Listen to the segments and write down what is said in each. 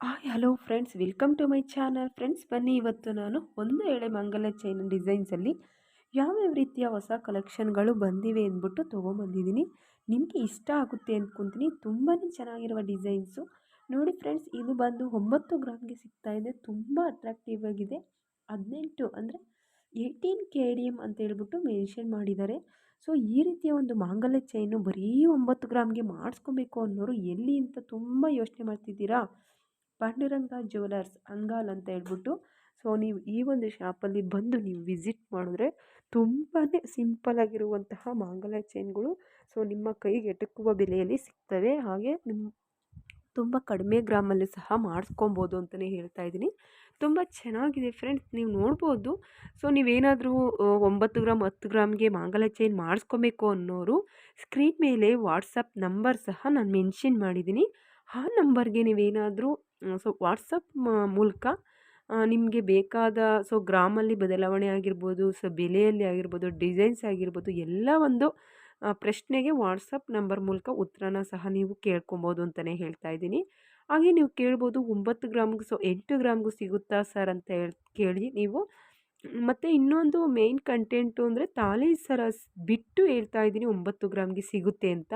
Hi, hello friends. Welcome to my channel. Friends, ಬನ್ನಿ ಇವತ್ತು ನಾನು ಒಂದು ಎಳೆ ಮಂಗಲ ಚೈನ್ ಡಿಸೈನ್ಸಲ್ಲಿ ಯಾವ್ಯಾವ ರೀತಿಯ ಹೊಸ ಕಲೆಕ್ಷನ್ಗಳು ಬಂದಿವೆ ಅಂದ್ಬಿಟ್ಟು ತೊಗೊಂಬಂದಿದ್ದೀನಿ. ನಿಮಗೆ ಇಷ್ಟ ಆಗುತ್ತೆ ಅಂದ್ಕೊತೀನಿ ತುಂಬಾ ಚೆನ್ನಾಗಿರುವ ಡಿಸೈನ್ಸು ನೋಡಿ ಫ್ರೆಂಡ್ಸ್, ಇದು ಬಂದು ಒಂಬತ್ತು ಗ್ರಾಮ್ಗೆ ಇದೆ. ತುಂಬ ಅಟ್ರಾಕ್ಟಿವ್ ಆಗಿದೆ. ಹದಿನೆಂಟು ಅಂದರೆ ಏಯ್ಟೀನ್ ಕೆ ಡಿ ಎಂ ಅಂತ ಹೇಳ್ಬಿಟ್ಟು ಮೆನ್ಷನ್ ಮಾಡಿದ್ದಾರೆ. ಸೊ ಈ ರೀತಿಯ ಒಂದು ಮಾಂಗಲ್ಯ ಚೈನು ಬರೀ ಒಂಬತ್ತು ಗ್ರಾಮ್ಗೆ ಮಾಡಿಸ್ಕೊಬೇಕು ಅನ್ನೋರು ಎಲ್ಲಿ ಅಂತ ತುಂಬ ಯೋಚನೆ ಮಾಡ್ತಿದ್ದೀರಾ? ಪಾಂಡುರಂಗ ಜ್ಯುವೆಲರ್ಸ್ ಅಂಗಾಲ್ ಅಂತ ಹೇಳ್ಬಿಟ್ಟು, ಸೊ ನೀವು ಈ ಒಂದು ಶಾಪಲ್ಲಿ ಬಂದು ನೀವು ವಿಸಿಟ್ ಮಾಡಿದ್ರೆ ತುಂಬಾ ಸಿಂಪಲ್ಲಾಗಿರುವಂತಹ ಮಾಂಗಲ್ಯ ಚೈನ್ಗಳು, ಸೊ ನಿಮ್ಮ ಕೈಗೆ ಎಟಕುವ ಬೆಲೆಯಲ್ಲಿ ಸಿಗ್ತವೆ. ಹಾಗೆ ನಿಮ್ಮ ತುಂಬ ಕಡಿಮೆ ಗ್ರಾಮಲ್ಲಿ ಸಹ ಮಾಡಿಸ್ಕೊಬೋದು ಅಂತಲೇ ಹೇಳ್ತಾ ಇದ್ದೀನಿ. ತುಂಬ ಚೆನ್ನಾಗಿದೆ ಫ್ರೆಂಡ್ಸ್, ನೀವು ನೋಡ್ಬೋದು. ಸೊ ನೀವೇನಾದರೂ ಒಂಬತ್ತು ಗ್ರಾಮ್ ಹತ್ತು ಗ್ರಾಮ್ಗೆ ಮಾಂಗಲ್ಯ ಚೈನ್ ಮಾಡಿಸ್ಕೊಬೇಕು ಅನ್ನೋರು, ಸ್ಕ್ರೀನ್ ಮೇಲೆ ವಾಟ್ಸಪ್ ನಂಬರ್ ಸಹ ನಾನು ಮೆನ್ಷನ್ ಮಾಡಿದ್ದೀನಿ. ಆ ನಂಬರ್ಗೆ ನೀವೇನಾದರೂ ಸೊ ವಾಟ್ಸಪ್ ಮೂಲಕ ನಿಮಗೆ ಬೇಕಾದ ಸೊ ಗ್ರಾಮಲ್ಲಿ ಬದಲಾವಣೆ ಆಗಿರ್ಬೋದು ಸೊ ಬೆಲೆಯಲ್ಲಿ ಆಗಿರ್ಬೋದು ಡಿಸೈನ್ಸ್ ಆಗಿರ್ಬೋದು, ಎಲ್ಲ ಒಂದು ಪ್ರಶ್ನೆಗೆ ವಾಟ್ಸಪ್ ನಂಬರ್ ಮೂಲಕ ಉತ್ತರನ ಸಹ ನೀವು ಕೇಳ್ಕೊಬೋದು ಅಂತಲೇ ಹೇಳ್ತಾ ಇದ್ದೀನಿ. ಹಾಗೆ ನೀವು ಕೇಳ್ಬೋದು, ಒಂಬತ್ತು ಗ್ರಾಮ್ಗೆ ಸೊ ಎಂಟು ಗ್ರಾಮ್ಗೂ ಸಿಗುತ್ತಾ ಸರ್ ಅಂತ ಕೇಳಿ ನೀವು. ಮತ್ತು ಇನ್ನೊಂದು ಮೇಯ್ನ್ ಕಂಟೆಂಟು ಅಂದರೆ ತಾಳಿ ಸರ ಬಿಟ್ಟು ಹೇಳ್ತಾ ಇದ್ದೀನಿ, ಒಂಬತ್ತು ಗ್ರಾಮ್ಗೆ ಸಿಗುತ್ತೆ ಅಂತ.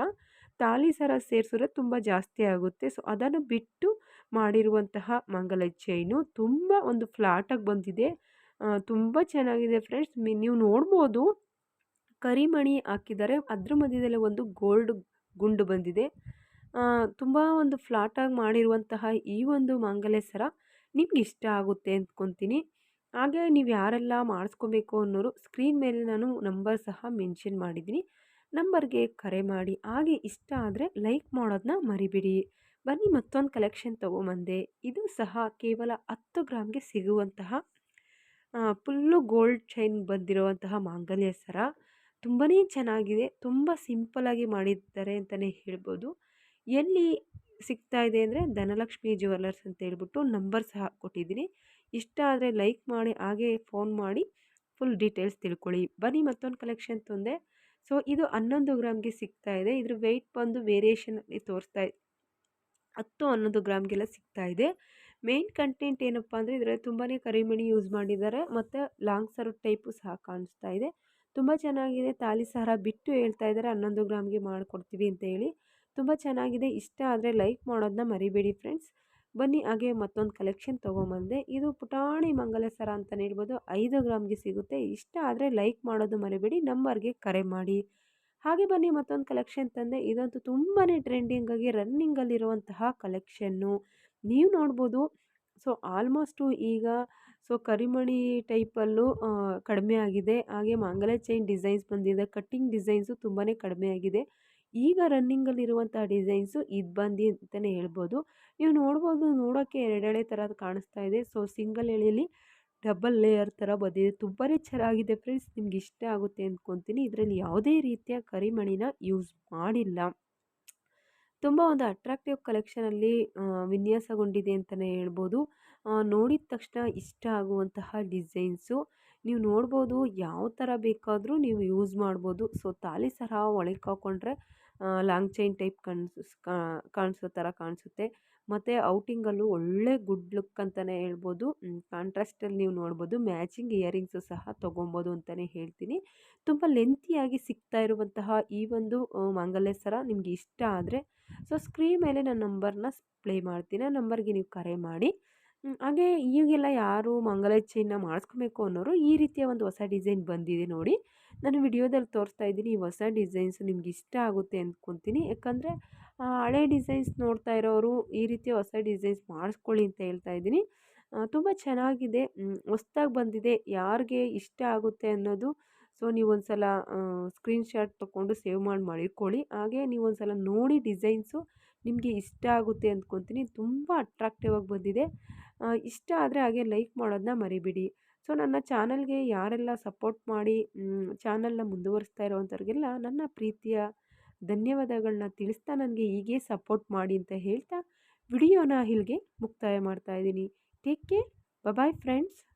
ತಾಳಿ ಸರ ಸೇರಿಸಿದ್ರೆ ತುಂಬ ಜಾಸ್ತಿ ಆಗುತ್ತೆ. ಸೊ, ಅದನ್ನು ಬಿಟ್ಟು ಮಾಡಿರುವಂತಹ ಮಂಗಲ ಚೈನು ತುಂಬ ಒಂದು ಫ್ಲಾಟಾಗಿ ಬಂದಿದೆ. ತುಂಬ ಚೆನ್ನಾಗಿದೆ ಫ್ರೆಂಡ್ಸ್. ನೀವು ನೋಡ್ಬೋದು. ಕರಿಮಣಿ ಹಾಕಿದ್ದಾರೆ. ಅದ್ರ ಮಧ್ಯದಲ್ಲಿ ಒಂದು ಗೋಲ್ಡ್ ಗುಂಡು ಬಂದಿದೆ. ತುಂಬ ಒಂದು ಫ್ಲಾಟಾಗಿ ಮಾಡಿರುವಂತಹ ಈ ಒಂದು ಮಾಂಗಲ್ಯ ಸರ ನಿಮ್ಗೆ ಇಷ್ಟ ಆಗುತ್ತೆ ಅಂದ್ಕೊತೀನಿ. ಹಾಗೆ ನೀವು ಯಾರೆಲ್ಲ ಮಾಡಿಸ್ಕೋಬೇಕು ಅನ್ನೋರು ಸ್ಕ್ರೀನ್ ಮೇಲೆ ನಾನು ನಂಬರ್ ಸಹ ಮೆನ್ಷನ್ ಮಾಡಿದ್ದೀನಿ. ನಂಬರ್ಗೆ ಕರೆ ಮಾಡಿ, ಹಾಗೆ ಇಷ್ಟ ಆದರೆ ಲೈಕ್ ಮಾಡೋದನ್ನ ಮರಿಬಿಡಿ. ಬನ್ನಿ ಮತ್ತೊಂದು ಕಲೆಕ್ಷನ್ ತೊಗೊಂಬಂದೆ. ಇದು ಸಹ ಕೇವಲ ಹತ್ತು ಗ್ರಾಮ್ಗೆ ಸಿಗುವಂತಹ ಫುಲ್ಲು ಗೋಲ್ಡ್ ಚೈನ್ ಬಂದಿರುವಂತಹ ಮಾಂಗಲ್ಯ ಸರ. ತುಂಬಾ ಚೆನ್ನಾಗಿದೆ, ತುಂಬ ಸಿಂಪಲಾಗಿ ಮಾಡಿದ್ದಾರೆ ಅಂತಲೇ ಹೇಳ್ಬೋದು. ಎಲ್ಲಿ ಸಿಗ್ತಾ ಇದೆ ಅಂದರೆ ಧನಲಕ್ಷ್ಮಿ ಜ್ಯುವೆಲ್ಲರ್ಸ್ ಅಂತ ಹೇಳ್ಬಿಟ್ಟು ನಂಬರ್ ಸಹ ಕೊಟ್ಟಿದ್ದೀನಿ. ಇಷ್ಟ ಆದರೆ ಲೈಕ್ ಮಾಡಿ, ಹಾಗೆ ಫೋನ್ ಮಾಡಿ, ಫುಲ್ ಡೀಟೇಲ್ಸ್ ತಿಳ್ಕೊಳ್ಳಿ. ಬನ್ನಿ ಮತ್ತೊಂದು ಕಲೆಕ್ಷನ್ ತಂದೆ. ಸೊ, ಇದು ಹನ್ನೊಂದು ಗ್ರಾಮ್ಗೆ ಸಿಗ್ತಾ ಇದೆ. ಇದ್ರ ವೆಯ್ಟ್ ಬಂದು ವೇರಿಯೇಷನಲ್ಲಿ ತೋರಿಸ್ತಾ ಇದೆ, ಹತ್ತು ಹನ್ನೊಂದು ಗ್ರಾಮ್ಗೆಲ್ಲ ಸಿಗ್ತಾ ಇದೆ. ಮೇನ್ ಕಂಟೆಂಟ್ ಏನಪ್ಪ ಅಂದರೆ, ಇದರಲ್ಲಿ ತುಂಬಾ ಕರಿಮಣಿ ಯೂಸ್ ಮಾಡಿದ್ದಾರೆ. ಮತ್ತು ಲಾಂಗ್ ಸರ್ ಟೈಪು ಸಹ ಕಾಣಿಸ್ತಾ ಇದೆ. ತುಂಬ ಚೆನ್ನಾಗಿದೆ. ತಾಲಿ ಸಹ ಬಿಟ್ಟು ಹೇಳ್ತಾ ಇದ್ದಾರೆ. ಹನ್ನೊಂದು ಗ್ರಾಮ್ಗೆ ಮಾಡಿಕೊಡ್ತೀವಿ ಅಂತ ಹೇಳಿ. ತುಂಬ ಚೆನ್ನಾಗಿದೆ. ಇಷ್ಟ ಆದರೆ ಲೈಕ್ ಮಾಡೋದನ್ನ ಮರಿಬೇಡಿ ಫ್ರೆಂಡ್ಸ್ ಬನ್ನಿ ಹಾಗೆ ಮತ್ತೊಂದು ಕಲೆಕ್ಷನ್ ತೊಗೊಂಬಂದೆ. ಇದು ಪುಟಾಣಿ ಮಂಗಲ ಸರ ಅಂತಲೇ ಹೇಳ್ಬೋದು ಐದು ಗ್ರಾಮ್ಗೆ ಸಿಗುತ್ತೆ. ಇಷ್ಟ ಆದರೆ ಲೈಕ್ ಮಾಡೋದು ಮರಿಬೇಡಿ, ನಂಬರ್ಗೆ ಕರೆ ಮಾಡಿ. ಹಾಗೆ ಬನ್ನಿ ಮತ್ತೊಂದು ಕಲೆಕ್ಷನ್ ತಂದೆ. ಇದಂತೂ ತುಂಬಾ ಟ್ರೆಂಡಿಂಗಾಗಿ ರನ್ನಿಂಗಲ್ಲಿರುವಂತಹ ಕಲೆಕ್ಷನ್ನು ನೀವು ನೋಡ್ಬೋದು. ಸೊ ಆಲ್ಮೋಸ್ಟು ಈಗ ಸೊ ಕರಿಮಣಿ ಟೈಪಲ್ಲೂ ಕಡಿಮೆ ಆಗಿದೆ. ಹಾಗೆ ಮಂಗಲ ಚೈನ್ ಡಿಸೈನ್ಸ್ ಬಂದಿದೆ. ಕಟ್ಟಿಂಗ್ ಡಿಸೈನ್ಸು ತುಂಬಾ ಕಡಿಮೆ ಆಗಿದೆ. ಈಗ ರನ್ನಿಂಗಲ್ಲಿರುವಂಥ ಡಿಸೈನ್ಸು ಇದು ಬಂದು ಅಂತಲೇ ಹೇಳ್ಬೋದು. ನೀವು ನೋಡ್ಬೋದು ನೋಡೋಕ್ಕೆ ಎರಡೆಳೆ ಥರ ಕಾಣಿಸ್ತಾ ಇದೆ. ಸೊ ಸಿಂಗಲ್ ಎಳೆಯಲ್ಲಿ ಡಬಲ್ ಲೇಯರ್ ಥರ ಬಂದಿದೆ. ತುಂಬಾ ಚೆನ್ನಾಗಿದೆ ಫ್ರೆಂಡ್ಸ್ ನಿಮ್ಗೆ ಇಷ್ಟ ಆಗುತ್ತೆ ಅಂದ್ಕೊತೀನಿ ಇದರಲ್ಲಿ ಯಾವುದೇ ರೀತಿಯ ಕರಿಮಣಿನ ಯೂಸ್ ಮಾಡಿಲ್ಲ. ತುಂಬ ಒಂದು ಅಟ್ರಾಕ್ಟಿವ್ ಕಲೆಕ್ಷನಲ್ಲಿ ವಿನ್ಯಾಸಗೊಂಡಿದೆ ಅಂತಲೇ ಹೇಳ್ಬೋದು. ನೋಡಿದ ತಕ್ಷಣ ಇಷ್ಟ ಆಗುವಂತಹ ಡಿಸೈನ್ಸು ನೀವು ನೋಡ್ಬೋದು ಯಾವ ಥರ ಬೇಕಾದರೂ ನೀವು ಯೂಸ್ ಮಾಡ್ಬೋದು. ಸೊ ತಾಲಿ ಸರ ಒಳಗೆ ಹಾಕ್ಕೊಂಡ್ರೆ ಲಾಂಗ್ ಚೈನ್ ಟೈಪ್ ಕಾಣಿಸ್ ಕಾಣಿಸೋ ಥರ ಕಾಣಿಸುತ್ತೆ. ಮತ್ತು ಔಟಿಂಗಲ್ಲೂ ಒಳ್ಳೆ ಗುಡ್ ಲುಕ್ ಅಂತಲೇ ಹೇಳ್ಬೋದು. ಕಾಂಟ್ರಾಸ್ಟಲ್ಲಿ ನೀವು ನೋಡ್ಬೋದು. ಮ್ಯಾಚಿಂಗ್ ಇಯರಿಂಗ್ಸು ಸಹ ತೊಗೊಬೋದು ಅಂತಲೇ ಹೇಳ್ತೀನಿ. ತುಂಬ ಲೆಂತಿಯಾಗಿ ಸಿಗ್ತಾ ಇರುವಂತಹ ಈ ಒಂದು ಮಾಂಗಲ್ಯ ಸರ ನಿಮಗೆ ಇಷ್ಟ ಆದರೆ, ಸೊ, ಸ್ಕ್ರೀನ್ ಮೇಲೆ ನನ್ನ ನಂಬರ್ನ ಪ್ಲೇ ಮಾಡ್ತೀನಿ. ಆ ನಂಬರ್ಗೆ ನೀವು ಕರೆ ಮಾಡಿ. ಹಾಗೆ ಈಗೆಲ್ಲ ಯಾರು ಮಂಗಲಚ್ಚೆಯನ್ನು ಮಾಡಿಸ್ಕೋಬೇಕು ಅನ್ನೋರು ಈ ರೀತಿಯ ಒಂದು ಹೊಸ ಡಿಸೈನ್ ಬಂದಿದೆ ನೋಡಿ. ನಾನು ವಿಡಿಯೋದಲ್ಲಿ ತೋರಿಸ್ತಾ ಇದ್ದೀನಿ, ಈ ಹೊಸ ಡಿಸೈನ್ಸ್ ನಿಮ್ಗೆ ಇಷ್ಟ ಆಗುತ್ತೆ ಅಂದ್ಕೊತೀನಿ ಯಾಕಂದರೆ ಹಳೆ ಡಿಸೈನ್ಸ್ ನೋಡ್ತಾ ಇರೋರು ಈ ರೀತಿಯ ಹೊಸ ಡಿಸೈನ್ಸ್ ಮಾಡಿಸ್ಕೊಳ್ಳಿ ಅಂತ ಹೇಳ್ತಾ ಇದ್ದೀನಿ. ತುಂಬ ಚೆನ್ನಾಗಿದೆ ಹೊಸ್ದಾಗಿ ಬಂದಿದೆ, ಯಾರಿಗೆ ಇಷ್ಟ ಆಗುತ್ತೆ ಅನ್ನೋದು ಸೊ ನೀವೊಂದು ಸಲ ಸ್ಕ್ರೀನ್ಶಾಟ್ ತೊಗೊಂಡು ಸೇವ್ ಮಾಡಿ ಮಾಡಿಕೊಳ್ಳಿ. ಹಾಗೆ ನೀವೊಂದು ಸಲ ನೋಡಿ ಡಿಸೈನ್ಸು ನಿಮಗೆ ಇಷ್ಟ ಆಗುತ್ತೆ ಅಂದ್ಕೊತೀನಿ ತುಂಬ ಅಟ್ರಾಕ್ಟಿವ್ ಆಗಿ ಬಂದಿದೆ. ಇಷ್ಟ ಆದರೆ ಹಾಗೆ ಲೈಕ್ ಮಾಡೋದನ್ನ ಮರಿಬೇಡಿ. ಸೊ, ನನ್ನ ಚಾನಲ್ಗೆ ಯಾರೆಲ್ಲ ಸಪೋರ್ಟ್ ಮಾಡಿ ಚಾನಲ್ನ ಮುಂದುವರಿಸ್ತಾ ಇರೋವಂಥವ್ರಿಗೆಲ್ಲ ನನ್ನ ಪ್ರೀತಿಯ ಧನ್ಯವಾದಗಳನ್ನ ತಿಳಿಸ್ತಾ ನನಗೆ ಹೀಗೆ ಸಪೋರ್ಟ್ ಮಾಡಿ ಅಂತ ಹೇಳ್ತಾ ವಿಡಿಯೋನ ಇಲ್ಲಿಗೆ ಮುಕ್ತಾಯ ಮಾಡ್ತಾ ಇದ್ದೀನಿ. Take care bye friends.